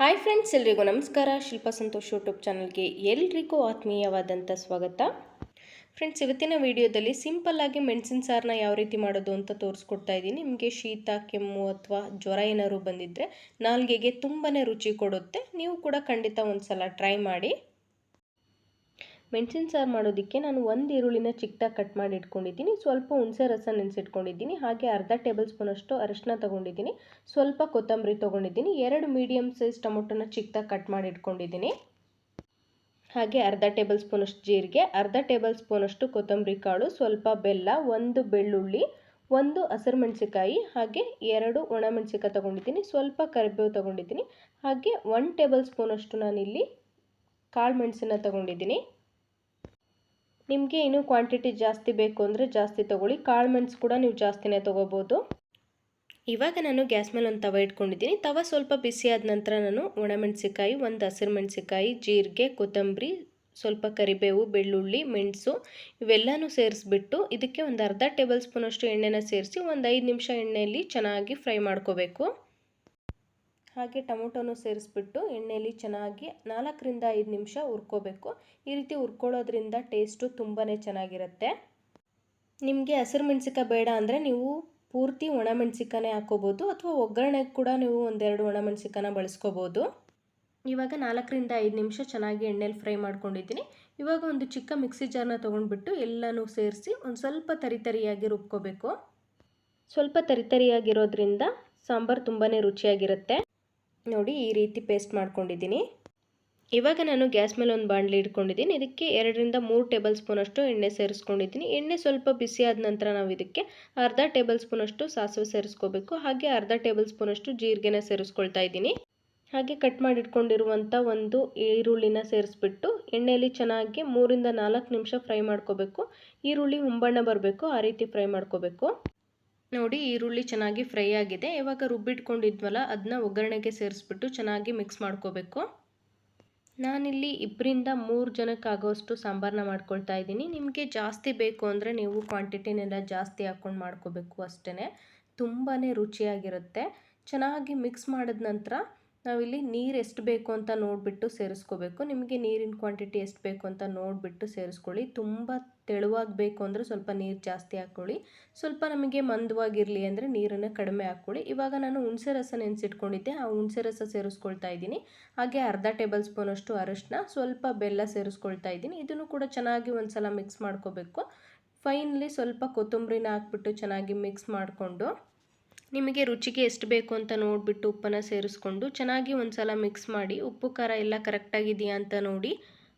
Hi friends, ಎಲ್ರಿಗೂ ನಮಸ್ಕಾರ. Shilpa Santosh YouTube ಚಾನಲ್ಗೆ ಎಲ್ರಿಗೂ ಆತ್ಮೀಯವಾದಂಥ ಸ್ವಾಗತ. ಫ್ರೆಂಡ್ಸ್, ಇವತ್ತಿನ ವಿಡಿಯೋದಲ್ಲಿ ಸಿಂಪಲ್ಲಾಗಿ ಮೆಣಸಿನ ಸಾರನ್ನ ಯಾವ ರೀತಿ ಮಾಡೋದು ಅಂತ ತೋರಿಸ್ಕೊಡ್ತಾ ಇದ್ದೀನಿ. ನಿಮಗೆ ಶೀತ, ಕೆಮ್ಮು ಅಥವಾ ಜ್ವರ ಏನಾದ್ರು ಬಂದಿದ್ದರೆ ನಾಲ್ಗೆಗೆ ತುಂಬಾ ರುಚಿ ಕೊಡುತ್ತೆ. ನೀವು ಕೂಡ ಖಂಡಿತ ಒಂದು ಸಲ ಟ್ರೈ ಮಾಡಿ. ಮೆಣಸಿನ ಸಾರು ಮಾಡೋದಕ್ಕೆ ನಾನು ಒಂದು ಈರುಳ್ಳಿನ ಚಿಕ್ಕದಾಗಿ ಕಟ್ ಮಾಡಿ ಇಟ್ಕೊಂಡಿದ್ದೀನಿ. ಸ್ವಲ್ಪ ಹುಣಸೆ ರಸ ನೆನೆಸಿಟ್ಕೊಂಡಿದ್ದೀನಿ. ಹಾಗೆ ಅರ್ಧ ಟೇಬಲ್ ಸ್ಪೂನಷ್ಟು ಅರಿಶಿನ ತೊಗೊಂಡಿದ್ದೀನಿ. ಸ್ವಲ್ಪ ಕೊತ್ತಂಬರಿ ತೊಗೊಂಡಿದ್ದೀನಿ. ಎರಡು ಮೀಡಿಯಮ್ ಸೈಜ್ ಟೊಮೊಟೊನ ಚಿಕ್ಕದಾಗಿ ಕಟ್ ಮಾಡಿ ಇಟ್ಕೊಂಡಿದ್ದೀನಿ. ಹಾಗೆ ಅರ್ಧ ಟೇಬಲ್ ಸ್ಪೂನಷ್ಟು ಜೀರಿಗೆ, ಅರ್ಧ ಟೇಬಲ್ ಸ್ಪೂನಷ್ಟು ಕೊತ್ತಂಬರಿ ಕಾಳು, ಸ್ವಲ್ಪ ಬೆಲ್ಲ, ಒಂದು ಬೆಳ್ಳುಳ್ಳಿ, ಒಂದು ಹಸಿರು ಮೆಣಸಿಕಾಯಿ ಹಾಗೆ ಎರಡು ಒಣ ಒಣಮೆಣಸಿಕಾಯಿ ತೊಗೊಂಡಿದ್ದೀನಿ. ಸ್ವಲ್ಪ ಕರಿಬೇವು ತೊಗೊಂಡಿದ್ದೀನಿ. ಹಾಗೆ ಒನ್ ಟೇಬಲ್ ಸ್ಪೂನಷ್ಟು ನಾನಿಲ್ಲಿ ಕಾಳು ಮೆಣಸನ್ನ ತೊಗೊಂಡಿದ್ದೀನಿ. ನಿಮಗೆ ಇನ್ನೂ ಕ್ವಾಂಟಿಟಿ ಜಾಸ್ತಿ ಬೇಕು ಅಂದರೆ ಜಾಸ್ತಿ ತೊಗೊಳ್ಳಿ. ಕಾಳು ಮೆಣಸು ಕೂಡ ನೀವು ಜಾಸ್ತಿನೇ ತೊಗೋಬೋದು. ಇವಾಗ ನಾನು ಗ್ಯಾಸ್ ಮೇಲೆ ಒಂದು ತವ ಇಟ್ಕೊಂಡಿದ್ದೀನಿ. ತವ ಸ್ವಲ್ಪ ಬಿಸಿ ಆದ ನಂತರ ನಾನು ಒಣಮೆಣಸಿಕಾಯಿ ಒಂದು ಹಸಿರು ಮೆಣಸಿಕಾಯಿ ಜೀರಿಗೆ, ಕೊತ್ತಂಬರಿ, ಸ್ವಲ್ಪ ಕರಿಬೇವು, ಬೆಳ್ಳುಳ್ಳಿ, ಮೆಣಸು ಇವೆಲ್ಲನೂ ಸೇರಿಸ್ಬಿಟ್ಟು ಇದಕ್ಕೆ ಒಂದು ಅರ್ಧ ಟೇಬಲ್ ಸ್ಪೂನಷ್ಟು ಎಣ್ಣೆನ ಸೇರಿಸಿ ಒಂದು ಐದು ನಿಮಿಷ ಎಣ್ಣೆಯಲ್ಲಿ ಚೆನ್ನಾಗಿ ಫ್ರೈ ಮಾಡ್ಕೋಬೇಕು. ಹಾಗೆ ಟೊಮೊಟೊನು ಸೇರಿಸ್ಬಿಟ್ಟು ಎಣ್ಣೆಯಲ್ಲಿ ಚೆನ್ನಾಗಿ ನಾಲ್ಕರಿಂದ ಐದು ನಿಮಿಷ ಹುರ್ಕೋಬೇಕು. ಈ ರೀತಿ ಹುರ್ಕೊಳ್ಳೋದ್ರಿಂದ ಟೇಸ್ಟು ತುಂಬಾ ಚೆನ್ನಾಗಿರುತ್ತೆ. ನಿಮಗೆ ಹಸಿರು ಮೆಣಸಿಕಾಯಿ ಬೇಡ ಅಂದರೆ ನೀವು ಪೂರ್ತಿ ಒಣಮೆಣಸಿಕಾನೇ ಹಾಕೋಬೋದು ಅಥವಾ ಒಗ್ಗರಣೆಗೆ ಕೂಡ ನೀವು ಒಂದೆರಡು ಒಣಮೆಣಸಿಕಾನ ಬಳಸ್ಕೋಬೋದು. ಇವಾಗ ನಾಲ್ಕರಿಂದ ಐದು ನಿಮಿಷ ಚೆನ್ನಾಗಿ ಎಣ್ಣೆಲಿ ಫ್ರೈ ಮಾಡ್ಕೊಂಡಿದ್ದೀನಿ. ಇವಾಗ ಒಂದು ಚಿಕ್ಕ ಮಿಕ್ಸಿ ಜಾರ್ನ ತೊಗೊಂಡ್ಬಿಟ್ಟು ಎಲ್ಲನೂ ಸೇರಿಸಿ ಒಂದು ಸ್ವಲ್ಪ ತರಿತರಿಯಾಗಿ ರುಬ್ಕೋಬೇಕು. ಸ್ವಲ್ಪ ತರಿತರಿಯಾಗಿರೋದ್ರಿಂದ ಸಾಂಬಾರು ತುಂಬಾ ರುಚಿಯಾಗಿರುತ್ತೆ. ನೋಡಿ ಈ ರೀತಿ ಪೇಸ್ಟ್ ಮಾಡ್ಕೊಂಡಿದ್ದೀನಿ. ಇವಾಗ ನಾನು ಗ್ಯಾಸ್ ಮೇಲೆ ಒಂದು ಬಾಣಲಿ ಇಟ್ಕೊಂಡಿದ್ದೀನಿ. ಇದಕ್ಕೆ ಎರಡರಿಂದ ಮೂರು ಟೇಬಲ್ ಸ್ಪೂನಷ್ಟು ಎಣ್ಣೆ ಸೇರಿಸ್ಕೊಂಡಿದ್ದೀನಿ. ಎಣ್ಣೆ ಸ್ವಲ್ಪ ಬಿಸಿ ಆದ ನಂತರ ನಾವು ಇದಕ್ಕೆ ಅರ್ಧ ಟೇಬಲ್ ಸ್ಪೂನಷ್ಟು ಸಾಸಿವೆ ಸೇರಿಸ್ಕೋಬೇಕು. ಹಾಗೆ ಅರ್ಧ ಟೇಬಲ್ ಸ್ಪೂನಷ್ಟು ಜೀರಿಗೆನ ಸೇರಿಸ್ಕೊಳ್ತಾ ಇದ್ದೀನಿ. ಹಾಗೆ ಕಟ್ ಮಾಡಿ ಇಟ್ಕೊಂಡಿರುವಂಥ ಒಂದು ಈರುಳ್ಳಿನ ಸೇರಿಸ್ಬಿಟ್ಟು ಎಣ್ಣೆಯಲ್ಲಿ ಚೆನ್ನಾಗಿ ಮೂರಿಂದ ನಾಲ್ಕು ನಿಮಿಷ ಫ್ರೈ ಮಾಡ್ಕೋಬೇಕು. ಈರುಳ್ಳಿ ಉಂಬಣ್ಣ ಬರಬೇಕು, ಆ ರೀತಿ ಫ್ರೈ ಮಾಡ್ಕೋಬೇಕು. ನೋಡಿ ಈರುಳ್ಳಿ ಚೆನ್ನಾಗಿ ಫ್ರೈ ಆಗಿದೆ. ಇವಾಗ ರುಬ್ಬಿಟ್ಕೊಂಡಿದ್ವಲ್ಲ ಅದನ್ನ ಒಗ್ಗರಣೆಗೆ ಸೇರಿಸ್ಬಿಟ್ಟು ಚೆನ್ನಾಗಿ ಮಿಕ್ಸ್ ಮಾಡ್ಕೋಬೇಕು. ನಾನಿಲ್ಲಿ ಇಬ್ಬರಿಂದ ಮೂರು ಜನಕ್ಕಾಗೋಷ್ಟು ಸಾಂಬಾರನ್ನ ಮಾಡ್ಕೊಳ್ತಾ ಇದ್ದೀನಿ. ನಿಮಗೆ ಜಾಸ್ತಿ ಬೇಕು ಅಂದರೆ ನೀವು ಕ್ವಾಂಟಿಟಿನೆಲ್ಲ ಜಾಸ್ತಿ ಹಾಕ್ಕೊಂಡು ಮಾಡ್ಕೋಬೇಕು ಅಷ್ಟೇ ತುಂಬಾ ರುಚಿಯಾಗಿರುತ್ತೆ. ಚೆನ್ನಾಗಿ ಮಿಕ್ಸ್ ಮಾಡಿದ ನಂತರ ನಾವಿಲ್ಲಿ ನೀರು ಎಷ್ಟು ಬೇಕು ಅಂತ ನೋಡಿಬಿಟ್ಟು ಸೇರಿಸ್ಕೋಬೇಕು. ನಿಮಗೆ ನೀರಿನ ಕ್ವಾಂಟಿಟಿ ಎಷ್ಟು ಬೇಕು ಅಂತ ನೋಡಿಬಿಟ್ಟು ಸೇರಿಸ್ಕೊಳ್ಳಿ. ತುಂಬ ತೆಳುವಾಗಿ ಬೇಕು ಅಂದರೆ ಸ್ವಲ್ಪ ನೀರು ಜಾಸ್ತಿ ಹಾಕ್ಕೊಳ್ಳಿ. ಸ್ವಲ್ಪ ನಮಗೆ ಮಂದವಾಗಿರಲಿ ಅಂದರೆ ನೀರನ್ನು ಕಡಿಮೆ ಹಾಕ್ಕೊಳ್ಳಿ. ಇವಾಗ ನಾನು ಹುಣಸೆ ರಸ ನೆನೆಸಿಟ್ಕೊಂಡಿದ್ದೆ. ಆ ಹುಣಸೆ ರಸ ಸೇರಿಸ್ಕೊಳ್ತಾ ಇದ್ದೀನಿ. ಹಾಗೆ ಅರ್ಧ ಟೇಬಲ್ ಸ್ಪೂನಷ್ಟು ಅರಶಿನ, ಸ್ವಲ್ಪ ಬೆಲ್ಲ ಸೇರಿಸ್ಕೊಳ್ತಾ ಇದ್ದೀನಿ. ಇದನ್ನು ಕೂಡ ಚೆನ್ನಾಗಿ ಒಂದು ಸಲ ಮಿಕ್ಸ್ ಮಾಡ್ಕೋಬೇಕು. ಫೈನಲಿ ಸ್ವಲ್ಪ ಕೊತ್ತಂಬರಿನ ಹಾಕ್ಬಿಟ್ಟು ಚೆನ್ನಾಗಿ ಮಿಕ್ಸ್ ಮಾಡಿಕೊಂಡು ನಿಮಗೆ ರುಚಿಗೆ ಎಷ್ಟು ಬೇಕು ಅಂತ ನೋಡಿಬಿಟ್ಟು ಉಪ್ಪನ್ನು ಸೇರಿಸ್ಕೊಂಡು ಚೆನ್ನಾಗಿ ಒಂದು ಸಲ ಮಿಕ್ಸ್ ಮಾಡಿ, ಉಪ್ಪು, ಖಾರ ಎಲ್ಲ ಕರೆಕ್ಟಾಗಿದೆಯಾ ಅಂತ ನೋಡಿ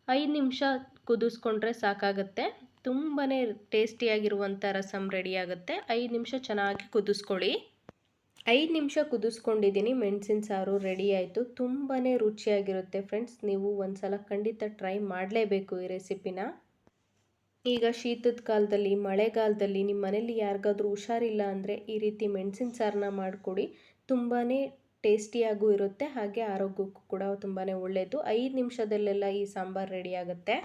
ಐದು ನಿಮಿಷ ಕುದಿಸ್ಕೊಂಡ್ರೆ ಸಾಕಾಗುತ್ತೆ. ತುಂಬಾ ಟೇಸ್ಟಿಯಾಗಿರುವಂಥ ರಸಮ್ ರೆಡಿ ಆಗುತ್ತೆ. ಐದು ನಿಮಿಷ ಚೆನ್ನಾಗಿ ಕುದಿಸ್ಕೊಳ್ಳಿ. ಐದು ನಿಮಿಷ ಕುದಿಸ್ಕೊಂಡಿದ್ದೀನಿ. ಮೆಣಸಿನ ಸಾರು ರೆಡಿ ಆಯಿತು. ತುಂಬಾ ರುಚಿಯಾಗಿರುತ್ತೆ ಫ್ರೆಂಡ್ಸ್ ನೀವು ಒಂದು ಸಲ ಖಂಡಿತ ಟ್ರೈ ಮಾಡಲೇಬೇಕು ಈ ರೆಸಿಪಿನ ಈಗ ಶೀತದ ಕಾಲದಲ್ಲಿ, ಮಳೆಗಾಲದಲ್ಲಿ ನಿಮ್ಮ ಮನೇಲಿ ಯಾರಿಗಾದ್ರೂ ಹುಷಾರಿಲ್ಲ ಅಂದರೆ ಈ ರೀತಿ ಮೆಣಸಿನ ಸಾರನ್ನ ಮಾಡಿಕೊಡಿ. ತುಂಬಾ ಟೇಸ್ಟಿಯಾಗೂ ಇರುತ್ತೆ, ಹಾಗೆ ಆರೋಗ್ಯಕ್ಕೂ ಕೂಡ ತುಂಬಾ ಒಳ್ಳೆಯದು ಐದು ನಿಮಿಷದಲ್ಲೆಲ್ಲ ಈ ಸಾಂಬಾರು ರೆಡಿ ಆಗುತ್ತೆ.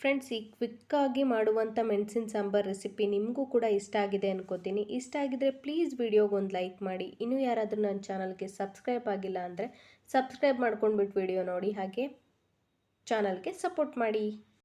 ಫ್ರೆಂಡ್ಸ್, ಈ ಕ್ವಿಕ್ಕಾಗಿ ಮಾಡುವಂಥ ಮೆಣಸಿನ ಸಾಂಬಾರು ರೆಸಿಪಿ ನಿಮಗೂ ಕೂಡ ಇಷ್ಟ ಆಗಿದೆ ಅನ್ಕೋತೀನಿ. ಇಷ್ಟ ಆಗಿದ್ರೆ ಪ್ಲೀಸ್ ವಿಡಿಯೋಗೆ ಒಂದು ಲೈಕ್ ಮಾಡಿ. ಇನ್ನೂ ಯಾರಾದರೂ ನನ್ನ ಚಾನಲ್ಗೆ ಸಬ್ಸ್ಕ್ರೈಬ್ ಆಗಿಲ್ಲ ಅಂದರೆ ಸಬ್ಸ್ಕ್ರೈಬ್ ಮಾಡ್ಕೊಂಡ್ಬಿಟ್ಟು ವಿಡಿಯೋ ನೋಡಿ, ಹಾಗೆ ಚಾನಲ್ಗೆ ಸಪೋರ್ಟ್ ಮಾಡಿ.